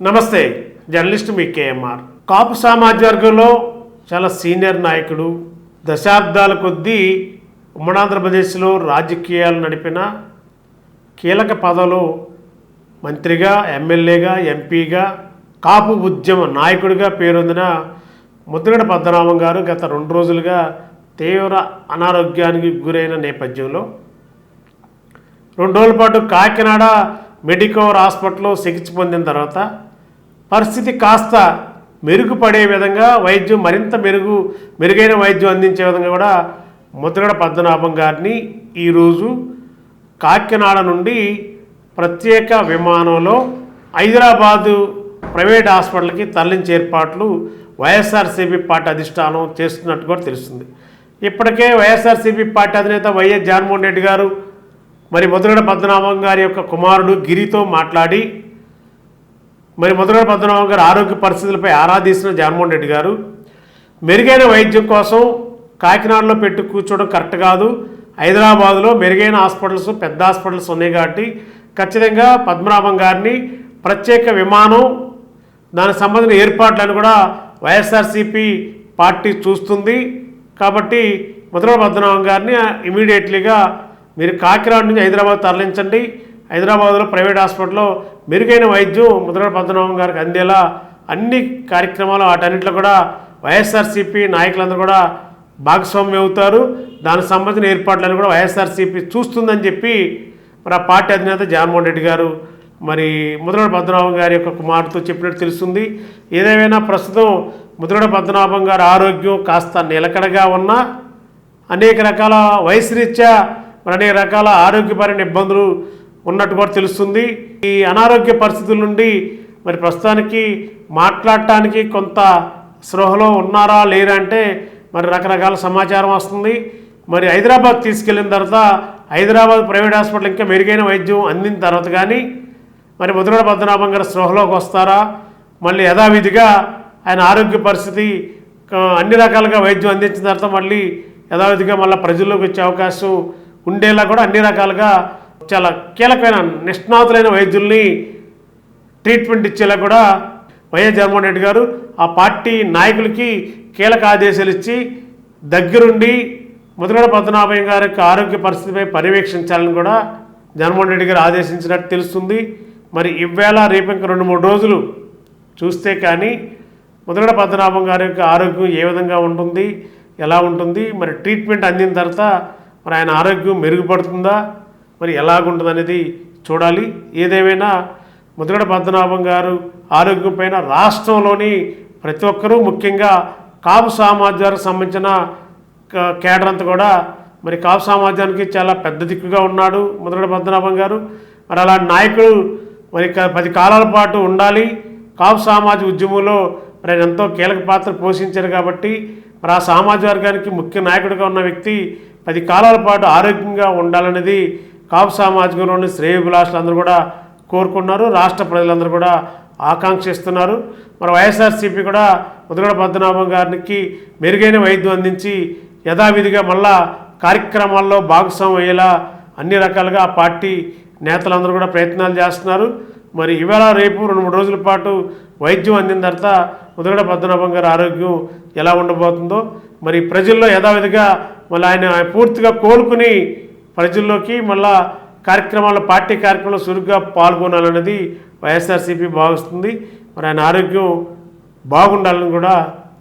నమస్తే జర్నలిస్ట్ మీ కేఎంఆర్. కాపు సామాజిక వర్గంలో చాలా సీనియర్ నాయకుడు దశాబ్దాల కొద్దీ ఉమ్మడి ఆంధ్రప్రదేశ్లో రాజకీయాలు నడిపిన కీలక పదవులు మంత్రిగా ఎమ్మెల్యేగా ఎంపీగా కాపు ఉద్యమ నాయకుడిగా పేరొందిన ముద్రగడ పద్మనాభం గారు గత రెండు రోజులుగా తీవ్ర అనారోగ్యానికి గురైన నేపథ్యంలో రెండు రోజుల పాటు కాకినాడ మెడికవర్ హాస్పిటల్లో చికిత్స పొందిన తర్వాత పరిస్థితి కాస్త మెరుగుపడే విధంగా వైద్యం మరింత మెరుగు మెరుగైన వైద్యం అందించే విధంగా కూడా ముద్రగడ పద్మనాభం గారిని ఈరోజు కాకినాడ నుండి ప్రత్యేక విమానంలో హైదరాబాదు ప్రైవేట్ హాస్పిటల్కి తరలించే ఏర్పాట్లు వైఎస్ఆర్సీపీ పార్టీ అధిష్టానం చేస్తున్నట్టు కూడా తెలుస్తుంది. ఇప్పటికే వైఎస్ఆర్సీపీ పార్టీ అధినేత వైఎస్ జగన్మోహన్ రెడ్డి గారు మరి ముద్రగడ పద్మనాభం గారి యొక్క కుమారుడు గిరితో మాట్లాడి మరి ముద్రగడ పద్మనాభం గారి ఆరోగ్య పరిస్థితులపై ఆరాధిస్తున్న జగన్మోహన్ రెడ్డి గారు మెరుగైన వైద్యం కోసం కాకినాడలో పెట్టి కూర్చోవడం కరెక్ట్ కాదు. హైదరాబాద్లో మెరుగైన హాస్పిటల్స్ పెద్ద హాస్పిటల్స్ ఉన్నాయి కాబట్టి ఖచ్చితంగా పద్మనాభం గారిని ప్రత్యేక విమానం దానికి సంబంధించిన ఏర్పాట్లను కూడా వైఎస్ఆర్సీపీ పార్టీ చూస్తుంది. కాబట్టి ముద్రగడ పద్మనాభం గారిని ఇమీడియట్లీగా మీరు కాకినాడ నుంచి హైదరాబాద్ తరలించండి. హైదరాబాద్లో ప్రైవేట్ హాస్పిటల్లో మెరుగైన వైద్యం ముద్రగడ పద్మనాభం గారికి అందేలా అన్ని కార్యక్రమాలు వాటన్నింటిలో కూడా వైఎస్ఆర్సీపీ నాయకులందరూ కూడా భాగస్వామ్యం అవుతారు. దానికి సంబంధించిన ఏర్పాట్లను కూడా వైఎస్ఆర్సీపీ చూస్తుందని చెప్పి మరి ఆ పార్టీ అధినేత జగన్మోహన్ రెడ్డి గారు మరి ముద్రగడ పద్మనాభం గారి యొక్క కుమారుతో చెప్పినట్టు తెలుస్తుంది. ఏదేమైనా ప్రస్తుతం ముద్రగడ పద్మనాభం గారి ఆరోగ్యం కాస్త నిలకడగా ఉన్నా అనేక రకాల వయసు రీత్యా మరి అనేక రకాల ఆరోగ్యపరమైన ఇబ్బందులు ఉన్నట్టు కూడా తెలుస్తుంది. ఈ అనారోగ్య పరిస్థితుల నుండి మరి ప్రస్తుతానికి మాట్లాడటానికి కొంత స్పృహలో ఉన్నారా లేరా అంటే మరి రకరకాల సమాచారం వస్తుంది. మరి హైదరాబాద్ తీసుకెళ్ళిన తర్వాత హైదరాబాద్ ప్రైవేట్ హాస్పిటల్ ఇంకా మెరుగైన వైద్యం అందిన తర్వాత కానీ మరి ముద్రగడ పద్మనాభం గారు స్పృహలోకి వస్తారా? మళ్ళీ యథావిధిగా ఆయన ఆరోగ్య పరిస్థితి అన్ని రకాలుగా వైద్యం అందించిన తర్వాత మళ్ళీ యథావిధిగా మళ్ళీ ప్రజల్లోకి వచ్చే అవకాశం ఉండేలా కూడా అన్ని రకాలుగా చాలా కీలకమైన నిష్ణాతులైన వైద్యుల్ని ట్రీట్మెంట్ ఇచ్చేలా కూడా వైఎస్ జగన్మోహన్ రెడ్డి గారు ఆ పార్టీ నాయకులకి కీలక ఆదేశాలు ఇచ్చి దగ్గరుండి ముదిగడ పద్మనాభయ్య గారి యొక్క ఆరోగ్య పరిస్థితిపై పర్యవేక్షించాలని కూడా జగన్మోహన్ రెడ్డి గారు ఆదేశించినట్టు తెలుస్తుంది. మరి ఇవేళ రేపు ఇంకా రెండు మూడు రోజులు చూస్తే కానీ ముదిగడ పద్మనాభం గారి యొక్క ఆరోగ్యం ఏ విధంగా ఉంటుంది ఎలా ఉంటుంది మరి ట్రీట్మెంట్ అందిన తర్వాత మరి ఆయన ఆరోగ్యం మెరుగుపడుతుందా మరి ఎలాగుంటుంది అనేది చూడాలి. ఏదేమైనా ముద్రగడ పద్మనాభం గారు ఆరోగ్యం పైన రాష్ట్రంలోని ప్రతి ఒక్కరూ ముఖ్యంగా కాపు సామాజ్యానికి సంబంధించిన క- కేడర్ అంతా కూడా మరి కాపు సమాజానికి చాలా పెద్ద దిక్కుగా ఉన్నాడు ముద్రగడ పద్మనాభం గారు. మరి అలాంటి నాయకుడు మరి క- పది కాలాల పాటు ఉండాలి. కాపు సామాజిక ఉద్యమంలో మరి ఆయన ఎంతో కీలక పాత్ర పోషించారు కాబట్టి మరి ఆ సామాజిక వర్గానికి ముఖ్య నాయకుడిగా ఉన్న వ్యక్తి పది కాలాల పాటు ఆరోగ్యంగా ఉండాలనేది కాపు సామాజికంలోని శ్రేయభిలాషులు అందరూ కూడా కోరుకున్నారు రాష్ట్ర ప్రజలందరూ కూడా ఆకాంక్షిస్తున్నారు. మరి వైఎస్ఆర్సీపీ కూడా ముద్రగడ పద్మనాభం గారికి మెరుగైన వైద్యం అందించి యథావిధిగా మళ్ళా కార్యక్రమాల్లో భాగస్వామ్యం అయ్యేలా అన్ని రకాలుగా ఆ పార్టీ నేతలందరూ కూడా ప్రయత్నాలు చేస్తున్నారు. మరి ఇవాళ రేపు రెండు మూడు రోజుల పాటు వైద్యం అందిన తర్వాత ముదగడ పద్మనాభం గారి ఆరోగ్యం ఎలా ఉండబోతుందో మరి ప్రజల్లో యథావిధిగా మళ్ళీ ఆయన పూర్తిగా కోలుకుని ప్రజల్లోకి మళ్ళా కార్యక్రమాలు పార్టీ కార్యక్రమంలో చురుగ్గా పాల్గొనాలన్నది వైఎస్ఆర్సీపీ భావిస్తుంది. మరి ఆయన ఆరోగ్యం బాగుండాలని కూడా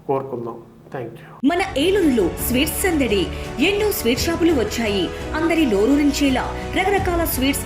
కోరుకుందాం. థ్యాంక్ యూ మన ఏలూరులో స్వీట్స్ సందడి ఎన్నో స్వీట్ షాపులు వచ్చాయి. అందరి నోరూరించేలా రకరకాల స్వీట్స్